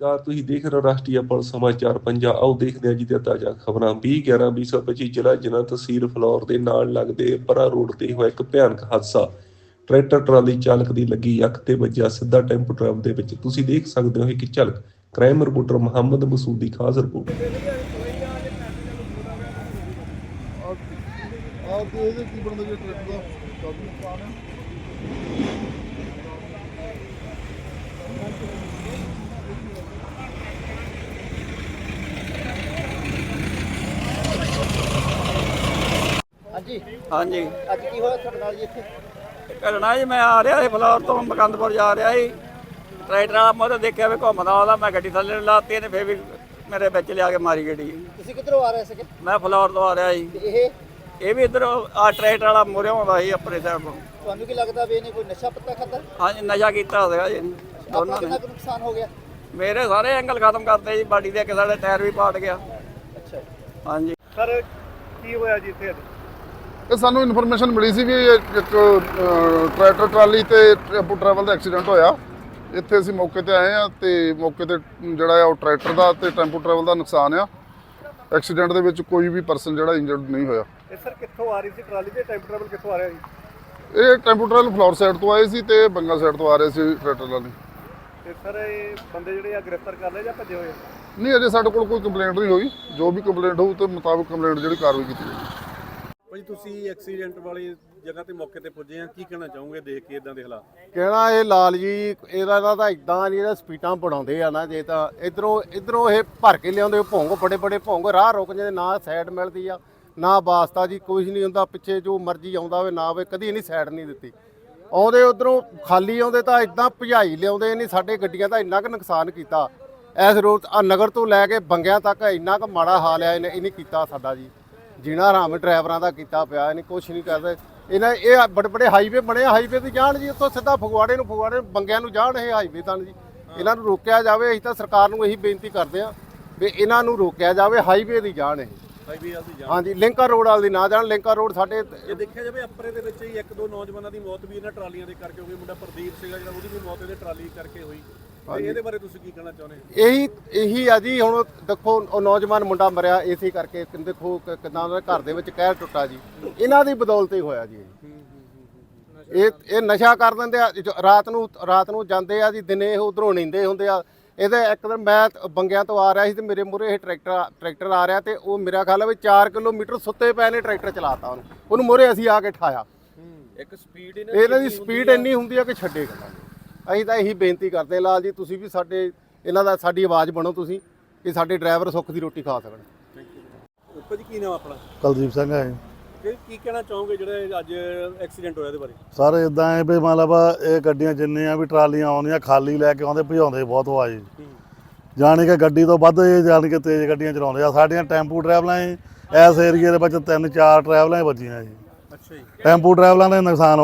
ਨਮਸਕਾਰ, ਤੁਸੀਂ ਦੇਖ ਰਹੇ ਹੋ ਰਾਸ਼ਟਰੀ ਪਲ ਸਮਾਚਾਰ ਪੰਜਾਬ ਆਓ ਦੇਖਦੇ ਹਾਂ ਜੀ ਦੀਆਂ ਤਾਜ਼ਾ ਖਬਰਾਂ। 20 11 2025 ਜ਼ਿਲ੍ਹਾ ਜਨਾ ਤਹਿਸੀਲ ਫਲੌਰ ਦੇ ਨਾਲ ਲੱਗਦੇ ਪਰਾ ਰੋਡ ਤੇ ਹੋਇਆ ਇੱਕ ਭਿਆਨਕ ਹਾਦਸਾ। ਟਰੈਕਟਰ ਟਰਾਲੀ ਚਾਲਕ ਦੀ ਲੱਗੀ ਅੱਖ ਤੇ ਵੱਜਿਆ ਸਿੱਧਾ ਟੈਂਪੋ ਟਰੈਵਲ ਦੇ ਵਿੱਚ। ਤੁਸੀਂ ਦੇਖ ਸਕਦੇ ਹੋ ਇਹ ਕਿ ਝਲਕ। ਕ੍ਰਾਈਮ ਰਿਪੋਰਟਰ ਮੁਹੰਮਦ ਮਸੂਦ ਦੀ ਖਾਸ ਰਿਪੋਰਟ। ਆਹ ਇਹਦੇ ਕੀ ਬਣਦਾ ਜੇ ਟਰੈਕਟਰ ਦਾ? ਕਾਬੂ ਨੁਕਸਾਨ ਹਾਂਜੀ। ਅੱਜ ਕੀ ਹੋਇਆ ਤੁਹਾਡੇ ਨਾਲ ਜੀ ਇੱਥੇ? ਕਰਨਾ ਜੀ ਮੈਂ ਆ ਰਿਹਾ ਸੀ ਫਲੋਰ ਤੋਂ ਮਕੰਦਪੁਰ ਜਾ ਰਿਹਾ ਸੀ। ਟਰੈਕਟਰ ਵਾਲਾ ਮੈਂ ਤਾਂ ਦੇਖਿਆ ਵੀ ਘੁੰਮਦਾ ਉਹਦਾ ਮੈਂ ਗੱਡੀ ਥੱਲੇ ਲਾਤੀ ਇਹਨੇ ਫੇਰ ਵੀ ਮੇਰੇ ਵਿੱਚ ਲਿਆ ਕੇ ਮਾਰੀ ਗੱਡੀ। ਤੁਸੀਂ ਕਿੱਧਰੋਂ ਆ ਰਹੇ ਸੀਗੇ? ਮੈਂ ਫਲੋਰ ਤੋਂ ਆ ਰਿਹਾ ਸੀ। ਤੇ ਇਹ? ਇਹ ਵੀ ਇਧਰ ਆ ਟਰੈਕਟਰ ਵਾਲਾ ਮੁਰੇ ਆਉਂਦਾ ਸੀ ਆਪਣੇ ਸਾਈਡ ਤੋਂ। ਤੁਹਾਨੂੰ ਕੀ ਲੱਗਦਾ ਵੀ ਇਹਨੇ ਕੋਈ ਨਸ਼ਾ ਪੱਤਾ ਖਾਦਾ ਹਾਂਜੀ ਨਸ਼ਾ ਕੀਤਾ ਹੋਇਆ ਜੀ। ਆਪਣਾ ਦੋਨਾਂ ਕਿੰਨਾ ਨੇ ਕੁ ਨੁਕਸਾਨ ਹੋ ਗਿਆ? ਮੇਰੇ ਸਾਰੇ ਐਂਗਲ ਖਤਮ ਕਰਤੇ ਜੀ ਬਾਡੀ ਦੇ ਇੱਕ ਸਾਡੇ ਟਾਇਰ ਵੀ ਪਾਟ ਗਿਆ। ਅੱਛਾ। ਹਾਂਜੀ। ਸਰ ਕੀ ਹੋਇਆ ਜੀ ਇੱਥੇ? ਅੱਜ ਇਹ ਸਾਨੂੰ ਇਨਫੋਰਮੇਸ਼ਨ ਮਿਲੀ ਸੀ ਵੀ ਇੱਕ ਟਰੈਕਟਰ ਟਰਾਲੀ ਤੇ ਟੈਂਪੂ ਟਰੈਵਲ ਦਾ ਐਕਸੀਡੈਂਟ ਹੋਇਆ। ਇੱਥੇ ਅਸੀਂ ਮੌਕੇ ਤੇ ਆਏ ਆ ਤੇ ਮੌਕੇ ਤੇ ਜਿਹੜਾ ਆ ਉਹ ਟਰੈਕਟਰ ਦਾ ਤੇ ਟੈਂਪੂ ਟਰੈਵਲ ਦਾ ਨੁਕਸਾਨ ਆ। ਐਕਸੀਡੈਂਟ ਦੇ ਵਿੱਚ ਕੋਈ ਵੀ ਪਰਸਨ ਜਿਹੜਾ ਇੰਜਰਡ ਨਹੀਂ ਹੋਇਆ। ਇਹ ਸਰ ਕਿੱਥੋਂ ਆ ਰਹੀ ਸੀ ਟਰਾਲੀ ਤੇ ਟਾਈਮ ਟਰੈਵਲ ਕਿੱਥੋਂ ਆ ਰਿਹਾ ਜੀ ਇਹ ਟੈਂਪੂ ਟਰੈਵਲ ਫਲੋਰ ਸਾਈਡ ਤੋਂ ਆਏ ਸੀ ਤੇ ਬੰਗਾ ਸਾਈਡ ਤੋਂ ਆ ਰਹੇ ਸੀ ਟਰੈਕਟਰ ਵਾਲੇ। ਤੇ ਸਰ ਇਹ ਬੰਦੇ ਜਿਹੜੇ ਆ ਗ੍ਰਿਫਤਾਰ ਕਰ ਲਏ ਜਾਂ ਭੱਜੇ ਹੋਏ? ਨਹੀਂ ਅਜੇ ਸਾਡੇ ਕੋਲ ਕੋਈ ਕੰਪਲੇਂਟ ਨਹੀਂ ਹੋਈ। ਜੋ ਵੀ ਕੰਪਲੇਂਟ ਹੋਊ ਤੇ ਮੁਤਾਬਕ ਕੰਪਲੇਂਟ ਜਿਹੜੀ ਕਾਰਵਾਈ ਕੀਤੀ ਜਾਏਗੀ ਭਾਈ ਤੁਸੀਂ ਐਕਸੀਡੈਂਟ ਵਾਲੀ ਜਗ੍ਹਾ ਤੇ ਮੌਕੇ ਤੇ ਪੁੱਜੇ ਆ, ਕੀ ਕਹਿਣਾ ਚਾਹੋਗੇ ਦੇਖ ਕੇ ਇਦਾਂ ਦੇ ਹਾਲਾਤ? ਕਹਿਣਾ ਇਹ ਲਾਲ ਜੀ, ਇਹਦਾ ਦਾ ਤਾਂ ਇਦਾਂ ਜਿਹੜਾ ਸਪੀਡਾਂ ਬਣਾਉਂਦੇ ਆ ਨਾ, ਜੇ ਤਾਂ ਇਧਰੋਂ ਇਧਰੋਂ ਇਹ ਭਰ ਕੇ ਲਿਆਉਂਦੇ ਭੋਂਗ ਬੜੇ ਬੜੇ ਭੋਂਗ ਰਾਹ ਰੁਕ ਜਾਂਦੇ, ਨਾ ਸਾਈਡ ਮਿਲਦੀ ਆ, ਨਾ ਵਾਸਤਾ ਜੀ ਕੁਝ ਨਹੀਂ ਹੁੰਦਾ, ਪਿੱਛੇ ਜੋ ਮਰਜ਼ੀ ਆਉਂਦਾ ਹੋਵੇ, ਨਾ ਹੋਵੇ, ਕਦੀ ਨਹੀਂ ਸਾਈਡ ਨਹੀਂ ਦਿੱਤੀ। ਆਉਂਦੇ ਉਧਰੋਂ ਖਾਲੀ ਆਉਂਦੇ ਤਾਂ ਇਦਾਂ ਭਜਾਈ ਲਿਆਉਂਦੇ ਨਹੀਂ ਸਾਡੇ ਗੱਡੀਆਂ ਦਾ ਇੰਨਾ ਕੁ ਨੁਕਸਾਨ ਕੀਤਾ। ਇਸ ਰੋਡ, ਆ ਨਗਰ ਤੋਂ ਲੈ ਕੇ ਬੰਗਿਆਂ ਤੱਕ ਇੰਨਾ ਕੁ ਮਾੜਾ ਹਾਲ ਆ, ਇਹਨੇ ਇਹਨੇ ਕੀਤਾ ਸਾਡਾ ਜੀ। ਜੀਣਾ ਹਰਾਮ ਡਰਾਈਵਰਾਂ ਦਾ ਕੀਤਾ ਪਿਆ ਇਹਨੇ ਕੁਝ ਨਹੀਂ ਕਰਦੇ। ਇਹਨਾਂ ਇਹ ਬੜੇ ਬੜੇ ਹਾਈਵੇ ਬਣੇ ਹਾਈਵੇ ਤੇ ਜਾਣ ਜੀ ਉੱਥੋਂ ਸਿੱਧਾ ਫਗਵਾੜੇ ਨੂੰ ਫਗਵਾੜੇ ਬੰਗਿਆਂ ਨੂੰ ਜਾਣ ਇਹ ਹਾਈਵੇ ਤਾਂ ਜੀ। ਇਹਨਾਂ ਨੂੰ ਰੋਕਿਆ ਜਾਵੇ ਅਸੀਂ ਤਾਂ ਸਰਕਾਰ ਨੂੰ ਇਹੀ ਬੇਨਤੀ ਕਰਦੇ ਆ ਵੀ ਇਹਨਾਂ ਨੂੰ ਰੋਕਿਆ ਜਾਵੇ ਹਾਈਵੇ ਦੀ ਜਾਣ ਇਹ। ਹਾਈਵੇ ਵਾਲੀ ਜਾਣ। ਹਾਂਜੀ ਲਿੰਕਾ ਰੋਡ ਵਾਲੀ ਨਾ ਜਾਣ ਲਿੰਕਾ ਰੋਡ ਸਾਡੇ ਜੇ ਦੇਖਿਆ ਜਾਵੇ ਅੱਪਰੇ ਦੇ ਵਿੱਚ ਹੀ ਇੱਕ ਦੋ ਨੌਜਵਾਨਾਂ ਦੀ ਮੌਤ ਵੀ ਇਹਨਾਂ ਟਰਾਲੀਆਂ ਦੇ ਕਰਕੇ ਹੋ ਗਈ। ਮੁੰਡਾ ਪ੍ਰਦੀਪ ਸੀਗਾ ਜਿਹੜਾ ਉਹਦੀ ਵੀ ਮੌਤ ਇਹਦੇ ਟਰਾਲੀ ਕਰਕੇ ਹੋਈ। ਤੇ ਇਹਦੇ ਬਾਰੇ ਤੁਸੀਂ ਕੀ ਕਹਿਣਾ ਚਾਹੁੰਦੇ ਹੋ? ਇਹੀ ਇਹੀ ਆ ਜੀ ਹੁਣ ਦੇਖੋ ਉਹ ਨੌਜਵਾਨ ਮੁੰਡਾ ਮਰਿਆ ਇਸੇ ਕਰਕੇ ਦੇਖੋ ਕਿੱਦਾਂ ਉਹਦੇ ਘਰ ਦੇ ਵਿੱਚ ਕਹਿਰ ਟੁੱਟਾ ਜੀ। ਇਹਨਾਂ ਦੀ ਬਦੌਲਤ ਹੀ ਹੋਇਆ ਜੀ ਇਹ। ਇਹ ਇਹ ਨਸ਼ਾ ਕਰ ਦਿੰਦੇ ਆ ਜੋ ਰਾਤ ਨੂੰ ਰਾਤ ਨੂੰ ਜਾਂਦੇ ਆ ਜੀ ਦਿਨੇ ਇਹ ਉਧਰੋਂ ਨੀਂਦੇ ਹੁੰਦੇ ਆ। ਇਹਦੇ ਇੱਕ ਦਿਨ ਮੈਂ ਬੰਗਿਆਂ ਤੋਂ ਆ ਰਿਹਾ ਸੀ ਤੇ ਮੇਰੇ ਮੂਹਰੇ ਇਹ ਟਰੈਕਟਰ ਟਰੈਕਟਰ ਆ ਰਿਹਾ ਤੇ ਉਹ ਮੇਰਾ ਖਿਆਲ ਹੈ ਵੀ 4 ਕਿਲੋਮੀਟਰ ਸੁੱਤੇ ਪਏ ਨੇ ਟਰੈਕਟਰ ਚਲਾਤਾ ਉਹਨੂੰ। ਉਹਨੂੰ ਮੂਹਰੇ ਅਸੀਂ ਆ ਕੇ ਠਾਇਆ। ਇੱਕ ਸਪੀਡ ਇਹਨਾਂ ਦੀ ਸਪੀਡ ਇੰਨੀ ਹੁੰਦੀ ਆ ਕਿ ਛੱਡੇ ਗੱਲਾਂ ਅਸੀਂ ਤਾਂ ਇਹੀ ਬੇਨਤੀ ਕਰਦੇ ਹਾਂ, ਲਾਲ ਜੀ ਤੁਸੀਂ ਵੀ ਸਾਡੇ ਇਹਨਾਂ ਦਾ ਸਾਡੀ ਆਵਾਜ਼ ਬਣੋ ਤੁਸੀਂ ਕਿ ਸਾਡੇ ਡਰਾਈਵਰ ਸੁੱਖ ਦੀ ਰੋਟੀ ਖਾ ਸਕਣ। ਭਾਜੀ ਕੀ ਨਾਮ ਆਪਣਾ? ਕੁਲਦੀਪ ਸਿੰਘ ਹੈ ਕਿ ਕੀ ਕਹਿਣਾ ਚਾਹੋਗੇ ਜਿਹੜੇ ਅੱਜ ਐਕਸੀਡੈਂਟ ਹੋਇਆ ਇਹਦੇ ਬਾਰੇ? ਸਰ ਇਦਾਂ ਹੈ ਵੀ ਮਤਲਬ ਇਹ ਗੱਡੀਆਂ ਜਿੰਨੀਆਂ ਵੀ ਟਰਾਲੀਆਂ ਆਉਂਦੀਆਂ ਖਾਲੀ ਲੈ ਕੇ ਆਉਂਦੇ ਭਜਾਉਂਦੇ ਬਹੁਤ ਵਾ ਜੀ। ਜਾਣੀ ਕਿ ਗੱਡੀ ਤੋਂ ਵੱਧ ਇਹ ਜਾਣੀ ਕਿ ਤੇਜ਼ ਗੱਡੀਆਂ ਚਲਾਉਂਦੇ ਆ। ਸਾਡੀਆਂ ਟੈਂਪੂ ਟਰੈਵਲਾਂ ਹੀ ਇਸ ਏਰੀਏ ਦੇ ਵਿੱਚ ਤਿੰਨ ਚਾਰ ਟਰੈਵਲਾਂ ਹੀ ਵੱਜੀਆਂ ਜੀ। ਅੱਛਾ ਜੀ। ਟੈਂਪੂ ਟਰੈਵਲਾਂ ਦੇ ਨੁਕਸਾਨ